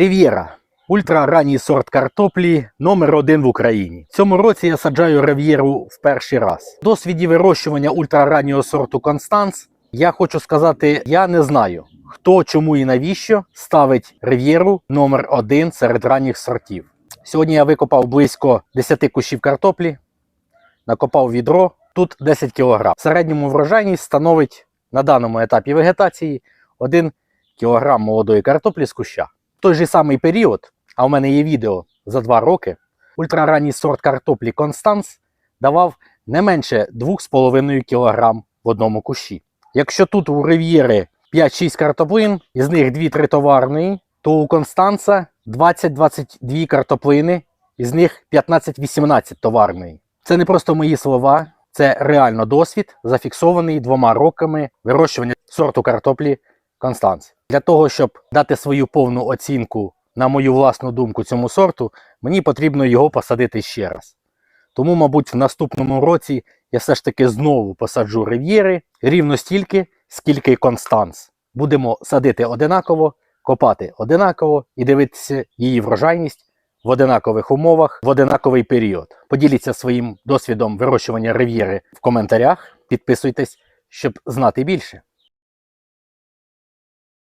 Рів'єра. Ультраранній сорт картоплі номер один в Україні. В цьому році я саджаю рев'єру в перший раз. Досвіді вирощування ультрараннього сорту Констанс я хочу сказати, я не знаю, хто, чому і навіщо ставить рев'єру номер один серед ранніх сортів. Сьогодні я викопав близько 10 кущів картоплі, накопав відро, тут 10 кг. В середньому врожайність становить на даному етапі вегетації 1 кг молодої картоплі з куща. Той же самий період, а у мене є відео за 2 роки, ультраранній сорт картоплі Констанс давав не менше 2,5 кг в одному кущі. Якщо тут у Рив'єри 5-6 картоплин, із них 2-3 товарної, то у Констанца 20-22 картоплини, із них 15-18 товарної. Це не просто мої слова, це реально досвід, зафіксований двома роками вирощування сорту картоплі Констанц. Для того, щоб дати свою повну оцінку, на мою власну думку, цьому сорту, мені потрібно його посадити ще раз. Тому, мабуть, в наступному році я все ж таки знову посаджу рив'єри рівно стільки, скільки й Констанс. Будемо садити одинаково, копати одинаково і дивитися її врожайність в одинакових умовах в одинаковий період. Поділіться своїм досвідом вирощування рив'єри в коментарях, підписуйтесь, щоб знати більше.